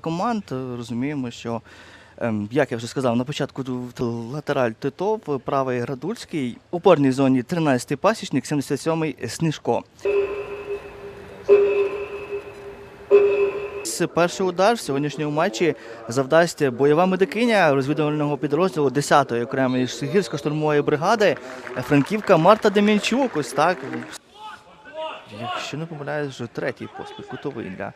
команд е, розуміємо, що, ем, як я вже сказав, на початку латераль Титов, правий Градульський, у опорній зоні 13-й пасічник, 77-й Сніжко. Перший удар в сьогоднішньому матчі завдасть бойова медикиня розвідувального підрозділу 10-ї окремої гірсько-штурмової бригади Франківка Марта Демінчук. Ось так. Якщо не помиляюсь, вже третій поспіль кутовий для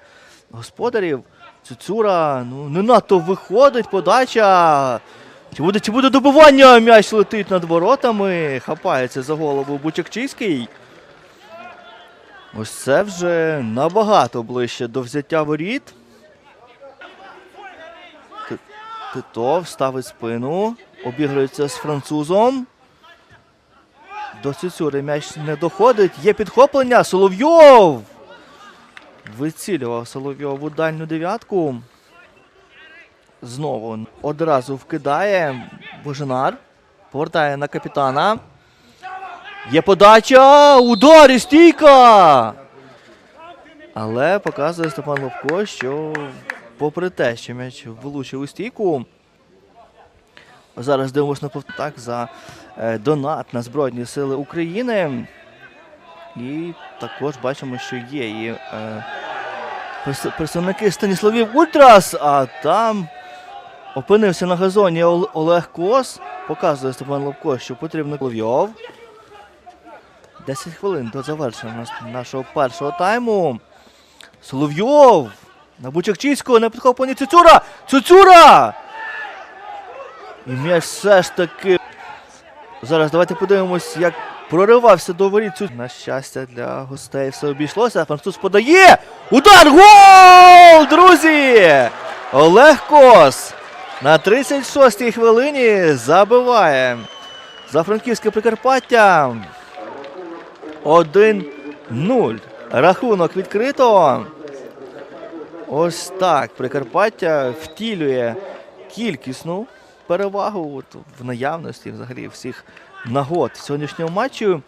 господарів. Цуцура, ну не надто виходить, подача. Чи буде, чи буде добивання? М'яч летить над воротами. Хапається за голову Бучакчиський. Ось це вже набагато ближче до взяття воріт. Титов ставить спину, обігрується з французом. До Цюцюри м'яч не доходить. Є підхоплення. Соловйов! Вицілював Соловйов у дальню дев'ятку. Знову одразу вкидає Боженар. Повертає на капітана. Є подача! Удар і стійка! Але показує Степан Лобко, що попри те, що м'яч влучив у стійку. Зараз дивимося на повтак за е, донат на Збройні Сили України. І також бачимо, що є і е, представники Станіславів Ультрас, а там опинився на газоні Олег Кос. Показує Степан Лобко, що потрібно Ловйов. 10 хвилин до завершення нашого першого тайму. Соловйов! На Бучакчиського на підхопленні Цюцюра! Цюцюра! І м'яч все ж таки. Зараз давайте подивимось, як проривався до воріт. На щастя для гостей все обійшлося. Француз подає. Удар! Гол! Друзі! Олег Кос на 36-й хвилині забиває за франківське Прикарпаття. 1-0. Рахунок відкрито. Ось так. Прикарпаття втілює кількісну перевагу от, в наявності взагалі всіх нагод сьогоднішнього матчу.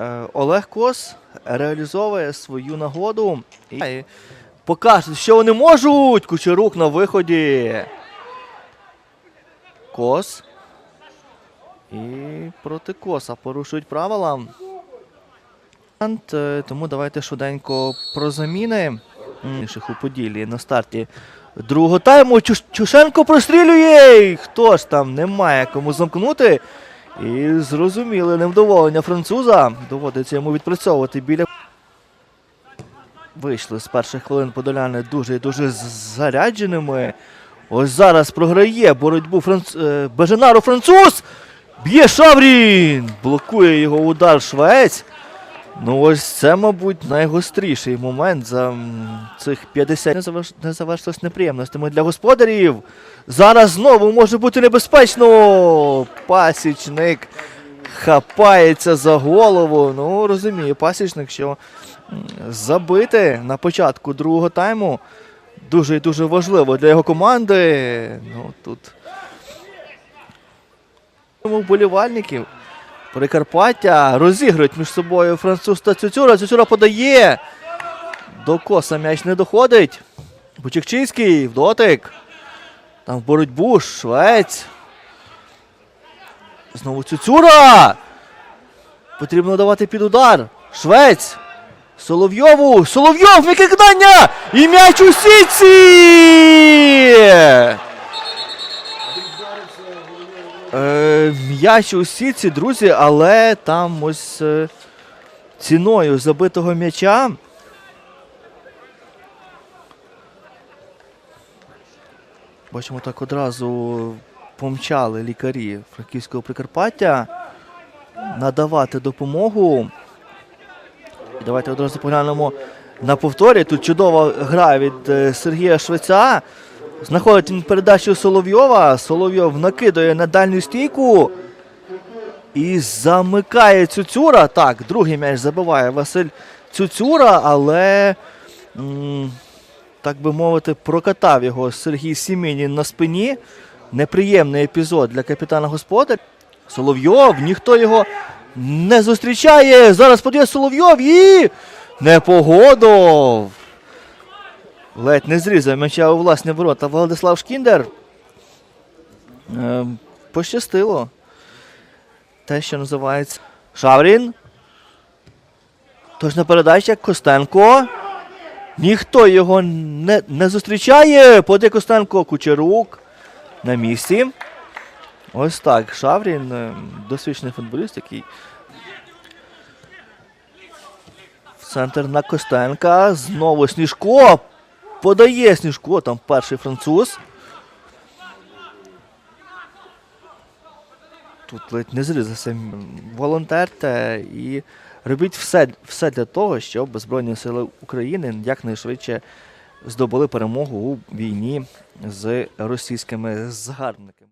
Е, Олег Кос реалізовує свою нагоду і покаже, що вони можуть. Кучерук на виході. Кос. І проти коса порушують правила. Е, Тому давайте швиденько про заміни. У Поділлі на старті другого тайму. Чушенко прострілює! Хто ж там немає кому замкнути? І зрозуміле невдоволення француза. Доводиться йому відпрацьовувати біля. Вийшли з перших хвилин подоляни дуже і дуже зарядженими. Ось зараз програє боротьбу франц... е, Беженару француз. Б'є Шаврін! Блокує його удар швець. Ну, ось це, мабуть, найгостріший момент за цих 50 не заверш... не завершилось неприємностями для господарів. Зараз знову може бути небезпечно. Пасічник хапається за голову. Ну, розумію, пасічник, що забити на початку другого тайму дуже і дуже важливо для його команди. Ну, тут вболівальників. Прикарпаття розігрують між собою француз та Цюцюра. Цюцюра подає. До коса м'яч не доходить. Бучикчиський в дотик. Там в боротьбу швець. Знову Цюцюра. Потрібно давати під удар. Швець. Соловйову. Соловйов м'яке кидання! І м'яч у сітці! Е, м'яч у сітці, друзі, але там ось е, ціною забитого м'яча. Бачимо, так одразу помчали лікарі Франківського Прикарпаття надавати допомогу. Давайте одразу поглянемо на повторі. Тут чудова гра від е, Сергія Швеця. Знаходить він передачу Соловйова. Соловйов накидує на дальню стійку. І замикає Цюцюра. Так, другий м'яч забиває Василь Цюцюра, але, так би мовити, прокатав його Сергій Сімінін на спині. Неприємний епізод для капітана господаря. Соловйов, ніхто його не зустрічає. Зараз подає Соловйов і Непогодов. Ледь не зрізав м'яча у власні ворота Владислав Шкіндер. Е, пощастило. Те, що називається Шаврін. Точна передача Костенко. Ніхто його не, не зустрічає. Поди Костенко, Кучерук на місці. Ось так. Шаврін, е, досвідчений футболіст, який. В центр на Костенка. Знову Сніжко. Подає Сніжко, там перший француз. Тут ледь не зрізався волонтерте і робіть все, все для того, щоб Збройні Сили України якнайшвидше здобули перемогу у війні з російськими загарбниками.